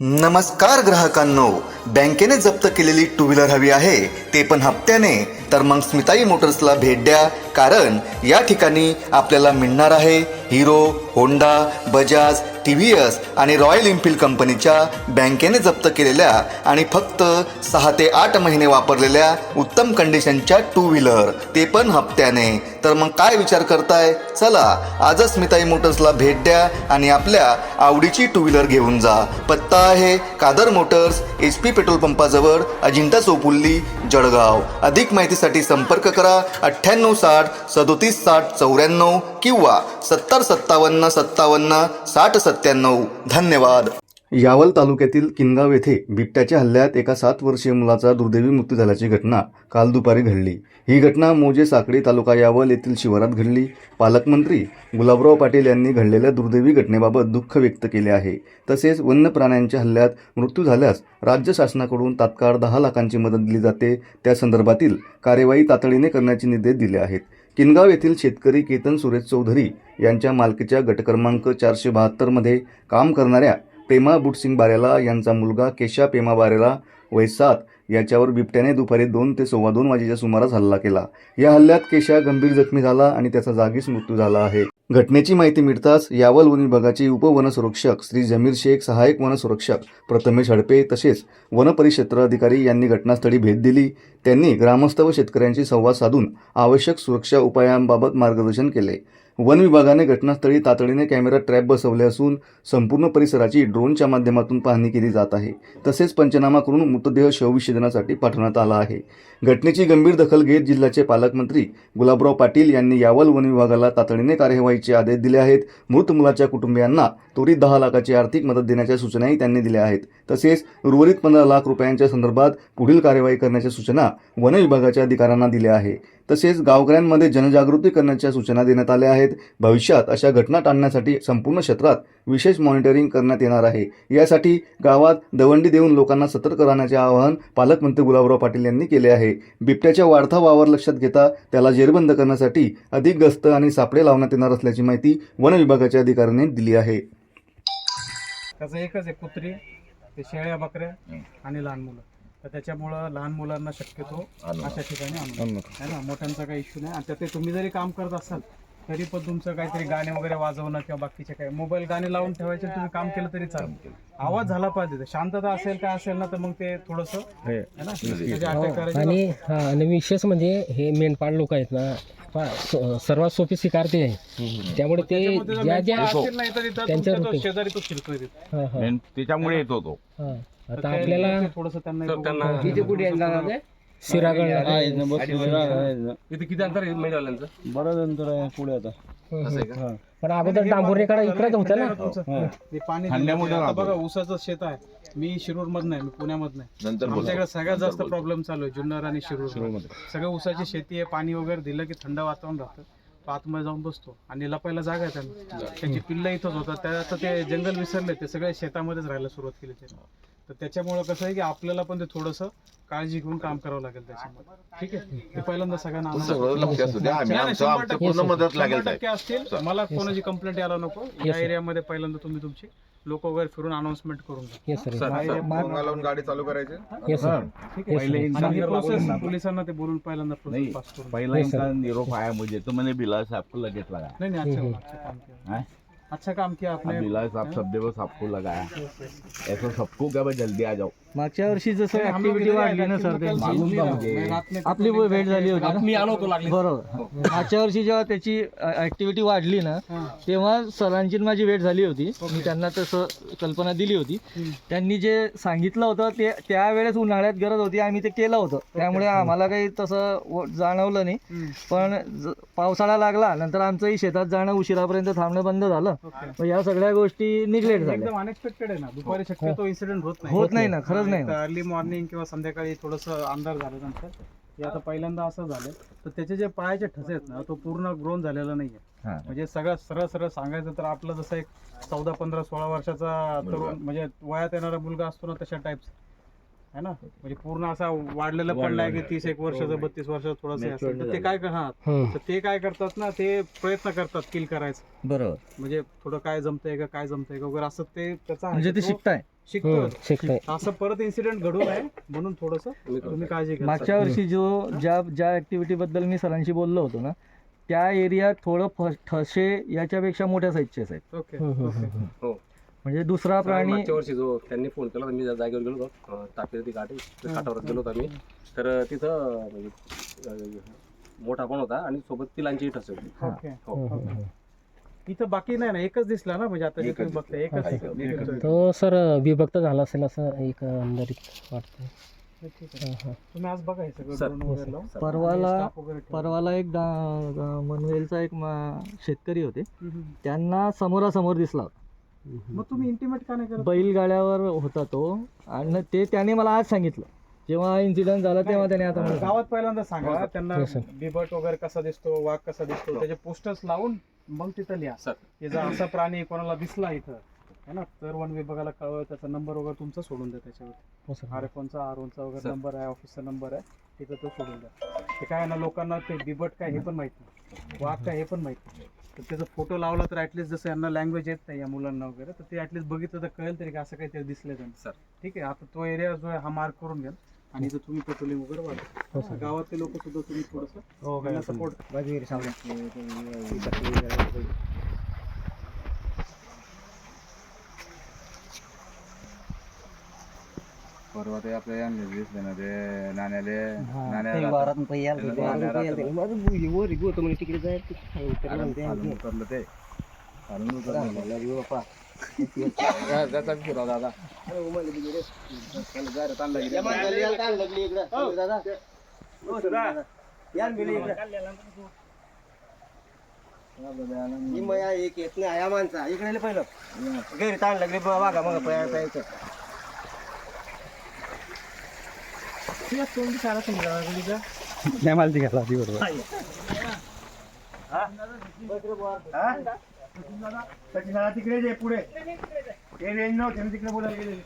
नमस्कार ग्राहकांनो बँकेने जप्त केलेली टू व्हीलर हवी आहे. ते पण हप्त्याने. तर मग स्मिताई मोटर्सला भेट द्या कारण या ठिकाणी आपल्याला मिळणार आहे Hero Honda Bajaj T V S आणि रॉयल एनफिल्ड कंपनीच्या बँकेने जप्त केलेल्या आणि फक्त सहा ते आठ महिने वापरलेल्या उत्तम कंडिशनच्या टू व्हीलर ते पण हप्त्याने. तर मग काय विचार करताय? चला आजच स्मिताई मोटर्सला भेट द्या आणि आपल्या आवडीची टू व्हीलर घेऊन जा. पत्ता आहे Kadar motors H P petrol पंपाजवळ Ajanta चौपुल्ली Jalgaon. अधिक माहितीसाठी संपर्क करा अठ्ठ्याण्णव साठ सदोतीस साठ चौऱ्याण्णव किंवा सत्तर सत्तावन्न सत्तावन्न साठ सत्त्याण्णव. धन्यवाद. यावल तालुक्यातील किनगाव येथे बिबट्याच्या हल्ल्यात एका सात वर्षीय मुलाचा दुर्दैवी मृत्यू झाल्याची घटना काल दुपारी घडली. ही घटना मोजे साकडी तालुका यावल येथील शिवारात घडली. पालकमंत्री गुलाबराव पाटील यांनी घडलेल्या दुर्दैवी घटनेबाबत दुःख व्यक्त केले आहे. तसेच वन्य प्राण्यांच्या हल्ल्यात मृत्यू झाल्यास राज्य शासनाकडून तात्काळ दहा लाखांची मदत दिली जाते. त्या संदर्भातील कार्यवाही तातडीने करण्याचे निर्देश दिले आहेत. किनगाव येथील शेतकरी केतन सुरेश चौधरी यांच्या मालकीच्या गट क्रमांक चारशे बहात्तरमध्ये काम करणाऱ्या पेमा बुटसिंग बारेला यांचा मुलगा केशा पेमा बारेला वय सात याच्यावर बिबट्याने दुपारी दोन ते सव्वा दोन वाजेच्या सुमारास हल्ला केला. या हल्ल्यात केशा गंभीर जखमी झाला आणि त्याचा जागीच मृत्यू झाला आहे. घटनेची माहिती मिळताच यावल वन विभागाचे उपवनसंरक्षक श्री जमीर शेख सहाय्यक वनसंरक्षक प्रथमेश हडपे तसेच वनपरिक्षेत्र अधिकारी यांनी घटनास्थळी भेट दिली. त्यांनी ग्रामस्थ व शेतकऱ्यांशी संवाद साधून आवश्यक सुरक्षा उपायांबाबत मार्गदर्शन केले. वन विभागाने घटनास्थळी तातडीने कॅमेरा ट्रॅप बसवले असून संपूर्ण परिसराची ड्रोनच्या माध्यमातून पाहणी केली जात आहे. तसेच पंचनामा करून मृतदेह शवविच्छेदनासाठी पाठवण्यात आला आहे. घटनेची गंभीर दखल घेत जिल्ह्याचे पालकमंत्री गुलाबराव पाटील यांनी यावल वन विभागाला तातडीने कार्यवाहीचे आदेश दिले आहेत. मृत मुलाच्या कुटुंबियांना त्वरित दहा लाखाची आर्थिक मदत देण्याच्या सूचनाही त्यांनी दिल्या आहेत. तसेच उर्वरित पंधरा लाख रुपयांच्या संदर्भात पुढील कार्यवाही करण्याच्या सूचना वन विभागाच्या अधिकाऱ्यांना दिल्या आहे. तसेच गावकऱ्यांमध्ये जनजागृती करण्याच्या सूचना देण्यात आल्या आहेत. भविष्यात अशा घटना टाळण्यासाठी संपूर्ण क्षेत्रात विशेष मॉनिटरिंग करण्यात येणार आहे. यासाठी गावात दवंडी देऊन लोकांना सतर्क राहण्याचे आवाहन पालकमंत्री गुलाबराव पाटील यांनी केले आहे. बिबट्याच्या वाढता वावर लक्षात घेता त्याला जेरबंद करण्यासाठी अधिक गस्त आणि सापळे लावण्यात येणार असल्याची माहिती वन विभागाच्या अधिकाऱ्यांनी दिली आहे. त्याचं एकच आहे कुत्री ते शेळ्या बकऱ्या आणि लहान मुलं. तर त्याच्यामुळं लहान मुलांना शक्यतो अशा ठिकाणी आणू है ना? मोठ्यांचा काही इश्यू नाही. आणि ते तुम्ही जरी काम करत असाल तरी पण तुमचं काहीतरी गाणे वगैरे वाजवणं किंवा बाकीचे काय मोबाईल गाणे लावून ठेवायचे तुम्ही काम केलं तरी चालेल. आवाज झाला पाहिजे. शांतता असेल काय असेल ना तर मग ते थोडस है अटॅक करायचे आणि हा आणि विशेष म्हणजे हे मेंढपाळ लोक आहेत ना स- सर्वात सोपी स्वीकार ते आहे. त्यामुळे ते ज्या ज्या नाही. शेजारी तो शिरतोय तिथं. हा, हा, मेन त्याच्यामुळे येतो तो. हा. तर आता आपल्याला थोडंसं त्यांना एक- तिथे कुठे शिरागड इथे किती अंतर आहे? मेंढवाल्यांचं? बरंच अंतर आहे पुढे आता. पण अगोदर डांबुर्णीकडे इकडेच होतं ना? तुमचं. ते पाणी. आता राहतो. बघा ऊसाचं शेत आहे. मी शिरूर मध नाही मी पुण्यामध नाही नंतर बोला. आमच्याकडे सगळ्यात जास्त प्रॉब्लेम चालू आहे जुन्नर आणि शिरूर सगळं ऊसाची शेती आहे पाणी वगैरे दिलं की थंड वातावरण राहतं. तो आतमध्ये जाऊन बसतो आणि लपायला जागा आहे त्यांना. त्यांची पिल्लं इथंच होतात. त्या आता ते जंगल विसरले ते सगळे शेतामध्येच राहायला सुरुवात केली त्यांनी. तर त्याच्यामुळं कसं आहे की आपल्याला पण ते थोडंसं काळजी घेऊन काम करावं लागेल त्याच्यामध्ये. ठीक आहे? ते पहिल्यांदा सगळ्यांना आम्हाला- सगळं लक्ष असू द्या. आम्ही नाही, नाही, आमचं शंभर आमचं टक्के- पूर्ण मदत लागेल शंभर टक्के असतील. मला कोणाची कंप्लेंट यायला नको. या एरियामध्ये पहिल्यांदा तुम्ही तुमची. लोक वगैरे फिरून अनाउन्समेंट करून घ्या येस सर लावून गाडी चालू करायची? येस सर ठीक आहे. पहिले आणि इंसान प्रोसेस पोलिसांना ते बोलून पहिल्यांदा प्रोसेस पास करून पहिला इंसान निरोप आया मुझे तो मैंने को लगेच नहीं नहीं अच्छा अच्छा काम किया हैं? अच्छा काम किया आपने। बिलाल साहब सब दिवस आपको लगाया। ऐसा सबको क्या भाई जल्दी आ जाओ मागच्या वर्षी जसं ऍक्टिव्हिटी वाढली ना सर मालूम मुझे. आपली भेट झाली होती. मी आलो होतो लागली. बरोबर. मागच्या वर्षी जेव्हा त्याची ऍक्टिव्हिटी वाढली ना. तेव्हा सरांची माझी भेट झाली होती. मी त्यांना तसं कल्पना दिली होती. त्यांनी जे सांगितलं होतं ते त्यावेळेस उन्हाळ्यात गरज होती आम्ही ते केलं होतं. त्यामुळे आम्हाला काही तसं जाणवलं नाही. पण पावसाळा लागला नंतर आमचंही शेतात जाणं उशिरापर्यंत थांबणं बंद झालं. मग या सगळ्या गोष्टी निग्लेक्ट झाल्या. एकदम अनएक्सपेक्टेड आहे ना. दुपारी शक्यतो इन्सिडेंट होत नाही. होत नाही ना खरंच नाही. अर्ली मॉर्निंग किंवा संध्याकाळी थोडस अंधार झाल्यानंतर हे आता पहिल्यांदा असं झालं तर त्याचे जे पायाचे ठसे आहेत ना तो पूर्ण ग्रोन झालेला नाहीये. हां. म्हणजे सगळं सरळ सरळ सांगायचं तर आपलं जसं एक चौदा पंधरा सोळा वर्षाचा तरुण म्हणजे वयात येणारा मुलगा असतो ना तशा टाईपचा है ना? म्हणजे पूर्ण असा वाढलेला पण नाही की तीस एक वर्षाचं बत्तीस वर्षाचं थोडंसं असेल तर ते काय कर- हा. हम्म. तर ते काय करतात ना ते प्रयत्न करतात किल करायचं. बरोबर. म्हणजे थोडं काय जमतंय का काय जमतंय का वगैरे असं ते त्याचा म्हणजे ते शिकताय. शिकतो शिकताय. असं परत इन्सिडेंट घडू नये म्हणून थोडस तुम्ही काळजी घ्या. मागच्या वर्षी जो ज्या ज्या ऍक्टिव्हिटी बद्दल मी सरांशी बोललो होतो ना त्या एरियात थोडं फ- ठसे याच्यापेक्षा मोठ्या साईजचे आहेत. ओके हम्म, हम्म, ओके हम्म. म्हणजे दुसरा प्राणी मागच्या वर्षी जो त्यांनी फोन केला होता मी त्या जागेवर गेलो होतो तापी ती गाठी त्या काठावर गेलो होतो आम्ही. तर तिथं म्हणजे अं, मोठा पण होता आणि सोबत तिलांची ठसे होती ओके. हो. इथं बाकी नाही ना एकच दिसला ना म्हणजे आता जे एकच तुम्ही बघताय एकच. तो सर विभक्त झाला असेल असं एक अंदाजित वाटतंय. ठीक आहे. हा, हा. तुम्ही आज बघा हे सगळं सर, drone वगैरे लावून. परवाला वगैरे ठेवा. परवाला एक मनवेलचा एक मा- शेतकरी होते. हम्म, हम्म. त्यांना समोरासमोर दिसला होता. मग तुम्ही इंटिमेट का नाही करत? बैलगाड्यावर होता तो. आणि ते त्याने मला आज सांगितलं. जेव्हा इन्सिडेंट झाला तेव्हा त्याने आता मला गावात पहिल्यांदा सांगा. त्यांना हो. बिबट वगैरे कसा दिसतो वाघ कसा दिसतो त्याचे पोस्टर्स लावून मग तिथं लिहा. सर. की जर असा प्राणी कोणाला दिसला इथं है ना? तर वन विभागाला कळव त्याचा नंबर वगैरे तुमचा सोडून द्या त्याच्यावर हो. आर एफचा आर ओनचा वगैरे. नंबर आहे ऑफिसचा नंबर आहे तिथं तो सोडून द्या. ते काय आहे ना लोकांना ते बिबट काय हे पण माहीत नाही. वाघ काय हे पण माहीत नाही. तर त्याचा फोटो लावला तर ऍटलीस्ट जसं यांना लँग्वेज येत नाही या मुलांना वगैरे तर ते ऍटलीस्ट बघितलं तर कळेल तरी की असं काहीतरी दिसलं त्यांना. सर. ठीक आहे आता तो एरिया जो आहे हा मार्क करून घ्या. आणि इथं तुम्ही पेट्रोलिंग वगैरे हो, वाढवा सर. गावातले लोक सुद्धा तुम्ही थोडंसं सपोर्ट परवा ते आपल्या यांनी दिसले ना ते नाण्याले. नाण्याला उतरलं ते. खालून उतरलं त्याचा फिरा दादा. एक येत नाही या माणसा. इकडे पहिलं. घरी ताण लागले बघा मग प्यायचं नाही मला ती घाला ती बरोबर. तिकडे जे पुढे. ते रेंज नव्हते तिकडे बोलायला गेले